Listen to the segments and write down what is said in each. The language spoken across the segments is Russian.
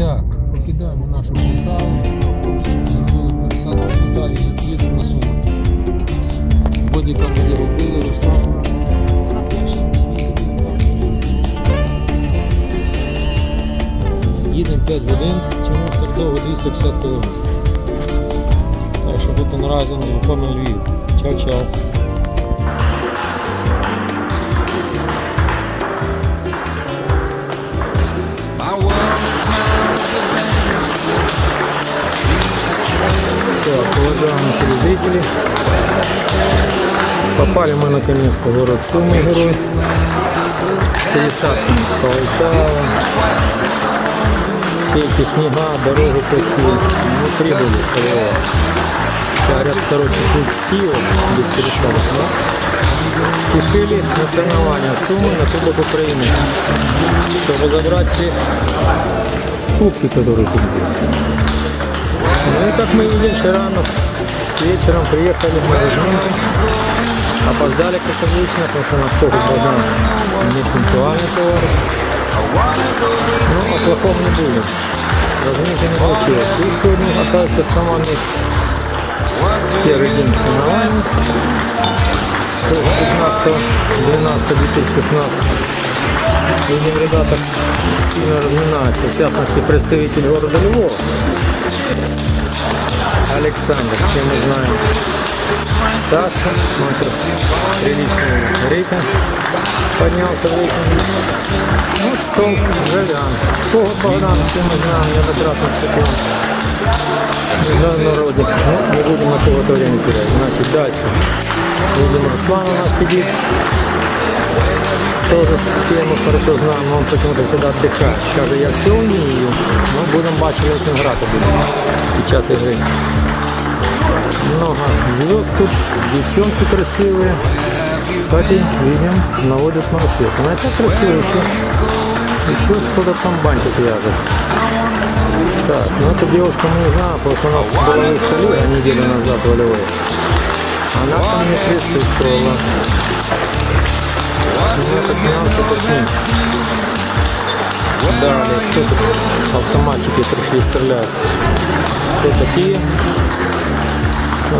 Так, покидаємо нашу Полтаву. Зробили пересадку і їдемо на Суми. Бодікамери робили, Руслан. Їдемо 5 годин, чому стартово 250 км. Так що будемо разом виконуємо Львів. Чао-чао. Так, уважаемые телезрители, попали мы наконец-то в город Сумы, герой. Пересадка Полтава. Все эти снега, дороги такие. Мы прибыли с Львова. Говорят, короче, тут стил без пересадок, но спешили на соревнования Сумы на Кубок Украины, чтобы забрать все кубки, которые тут были. Ну и как мы видим, вчера нас вечером приехали в магазин. Опоздали, как обычно, потому что на сколько базар не пунктуальный товар. Ну, о плохом не будет. Разумеется, не получилось. И сегодня, оказывается, в команде первый день соревнований. 15 12 2016 Видим, ребята сильно разминаются. В частности, представитель города Львова. Александр, все мы знаем. Сашка, мастер приличный рейтинг. Поднялся в рейтинге. Ну, стол, Жавян. Когот Богдан, все мы знаем, неоднократно вступил. На народе. Ну, не будем на кого-то время терять. Значит, дальше. Видим, Руслан у нас сидит. Тоже все мы хорошо знаем, но он почему-то всегда отдыхает. Каже, я все умею, но будем бачити, як він грати буде під час ігри. Много звезд тут, девчонки красивые. Кстати, видим, наводят на успех. Она и так красивая еще. Еще что-то там бантик вяжет. Так, ну эту девушку мы не знаем, потому что у нас была высшая неделю назад волевой. Она там не присутствовала. Это финансовый партнер. Далее, кто тут? Автоматчики пришли стрелять. Кто такие?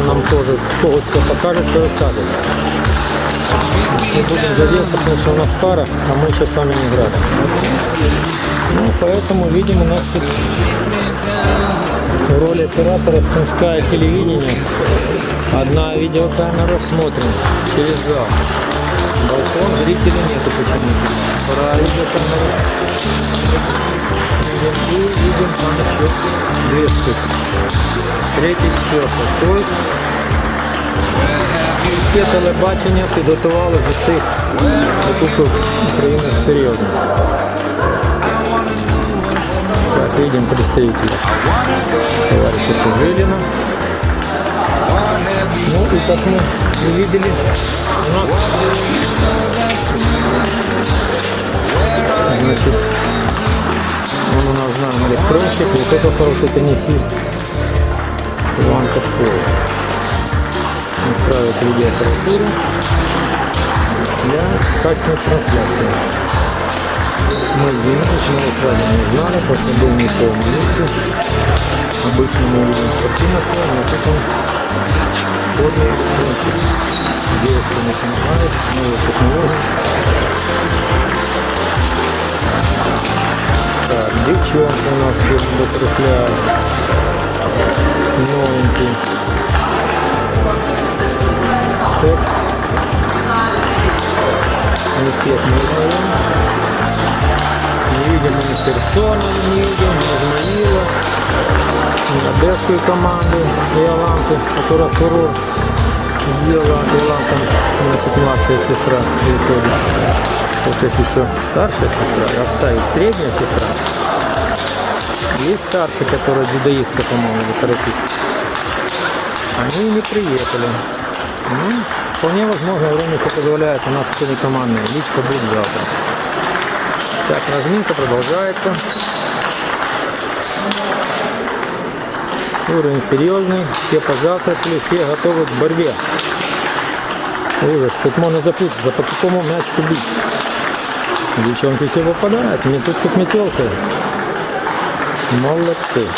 Нам тоже кто все покажет, все расскажет. Не будем задеться, потому что у нас пара, а мы еще сами не играли. Ну, поэтому, видимо, у нас тут в роли оператора Сумское телевидение. Одна видеокамера смотрим через зал. Балкон зрителей нету почему-то. Про видеокамеру. Видим, и видим там еще две штуки. Третій, четвертий. Тобто Міське телебачення підготували за цих Кубків України серйозно. Так, видим представителей товарища Тужилина. Ну и как мы видели, у нас значит, он у нас знаем электронщик, вот это хороший теннисист Иван Катков. Настраивает видеоаппаратуру для качественной трансляции. Мы извиняемся, его сразу не знали, просто был не миксер. Обычно мы видим спортивный но тут он ходный электрончик. Девушка не помогает, новые технологии. Так, девчонка у нас здесь дотрухляет. Новенький. Так. Не всех. Не персоны, не видим, не Измаила, не одесскую команду Иоланты, которая фурор сделала Иоланта, носит младшая сестра в итоге. Получается еще старшая сестра, отставить средняя сестра. Есть старший, который дзюдоистка, по-моему, или каратист. Они не приехали. Ну, вполне возможно, время позволяет. У нас сегодня командная личка будет завтра. Так, разминка продолжается. Уровень серьезный, все позавтракали, все готовы к борьбе. Ужас, тут можно запутаться, по какому мячику бить. Девчонки все попадают, мне тут как метелка. Молодцы.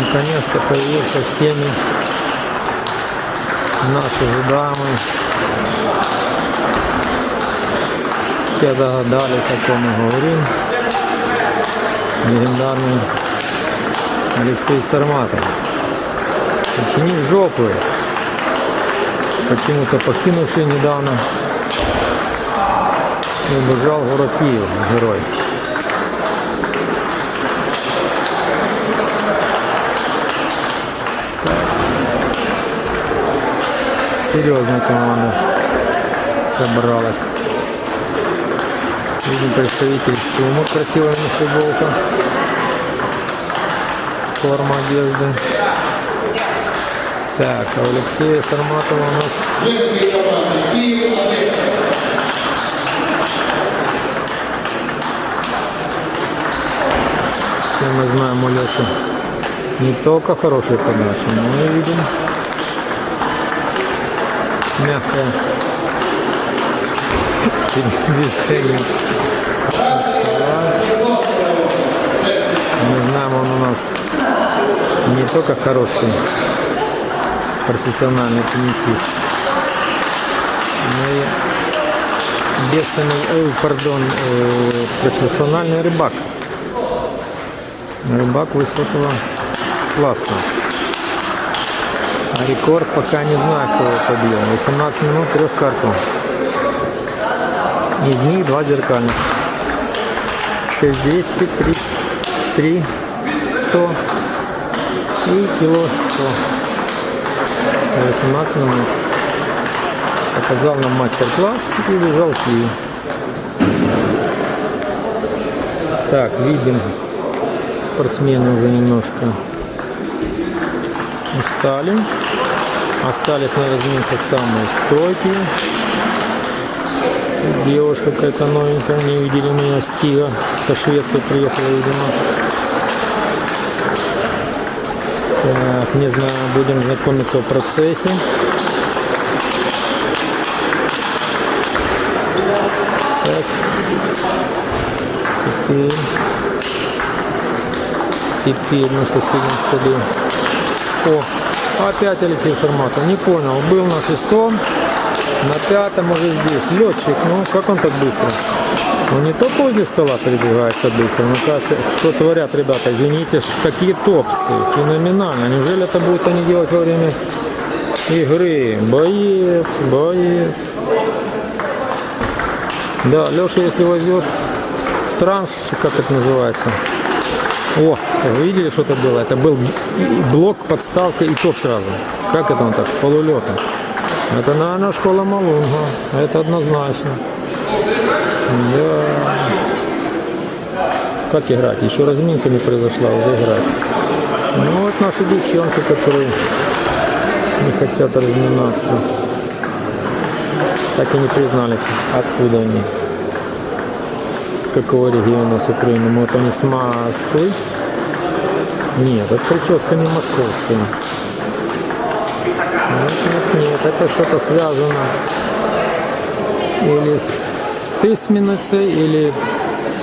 Наконец-то появился всеми наши дамы. Все догадались, о ком мы говорим. Легендарный Алексей Сарматов. Ученик жопы. Почему-то покинувший недавно убежал город Киев, герой. Серьезная команда собралась. Видим представитель Сумы, красивая футболка. Форма одежды. Так, а Алексея Сарматова у нас все мы знаем у Леши не только хорошие подачи, но и видим мягкое движение стола. Мы знаем, он у нас не только хороший профессиональный теннисист, но и бешеный, ой, пардон, э, профессиональный рыбак. Рыбак высокого класса. Рекорд пока не знаю, кого побил. 18 минут трех карпов. Из них два зеркальных. 6200, 3, 100 и кило 100. За 18 минут. Показал нам мастер-класс и бежал в Киев. Так, видим, спортсмены уже немножко устали. Остались на разминках самые стойкие. Девушка какая-то новенькая, не видели меня, Стига со Швеции приехала, видимо. Так, не знаю, будем знакомиться в процессе. Так. Теперь, теперь на соседнем столе. О, опять Алексей Сарматов. Не понял, был на шестом, на пятом уже здесь. Летчик, ну как он так быстро? Он не только возле стола передвигается быстро, но кажется, что творят ребята, извините, какие топсы, феноменально. Неужели это будут они делать во время игры? Боец, боец. Да, Леша, если возьмет транс, как это называется, о, вы видели, что это было? Это был блок, подставка и топ сразу. Как это он так, с полулета? Это, наверное, школа Малунга. Это однозначно. Да. Как играть? Еще разминка не произошла, уже играть. Ну вот наши девчонки, которые не хотят разминаться. Так и не признались, откуда они какого региона с Украины. Вот они с Москвы. Нет, это прическа не московская. Нет, нет, нет, это что-то связано или с Тисміницей, или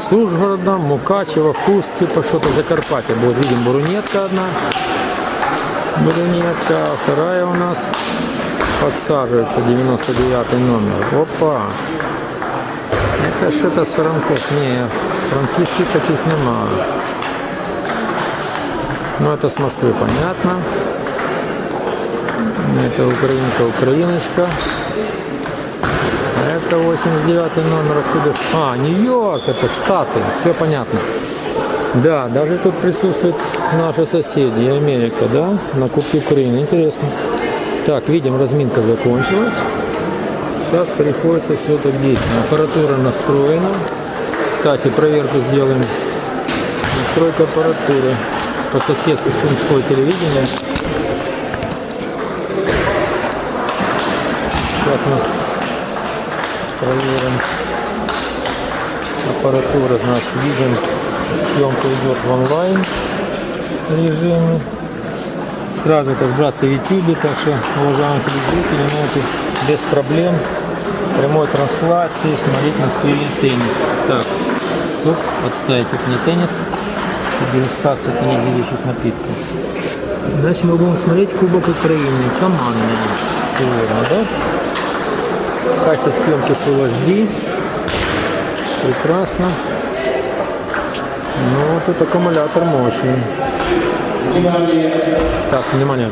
с Ужгородом, Мукачево, Хуст, типа что-то Закарпатье будет. Видим, бурунетка одна. Бурунетка, а вторая у нас подсаживается, 99 номер. Опа! Это что-то с Франков. Не, франкистских таких нема. Ну, это с Москвы, понятно. Это украинка, украиночка. А это 89 номер откуда? А, Нью-Йорк, это Штаты. Все понятно. Да, даже тут присутствуют наши соседи, Америка, да? На Кубке Украины. Интересно. Так, видим, разминка закончилась. Сейчас приходится все это действие. Аппаратура настроена. Кстати, проверку сделаем. Настройка аппаратуры по соседству Сумское телевидение. Сейчас мы проверим аппаратуру, значит, видим Съемка идет в онлайн режиме. Сразу сбрасываю в YouTube, так что, уважаемые телезрители, можете без проблем прямой трансляции смотреть на стуле теннис. Так, стоп, отставить, это не теннис, дегустация тонизирующих напитков. Дальше мы будем смотреть Кубок Украины, командный сегодня, да? Качество съемки Full HD. Прекрасно. Ну вот это аккумулятор мощный. Так, внимание.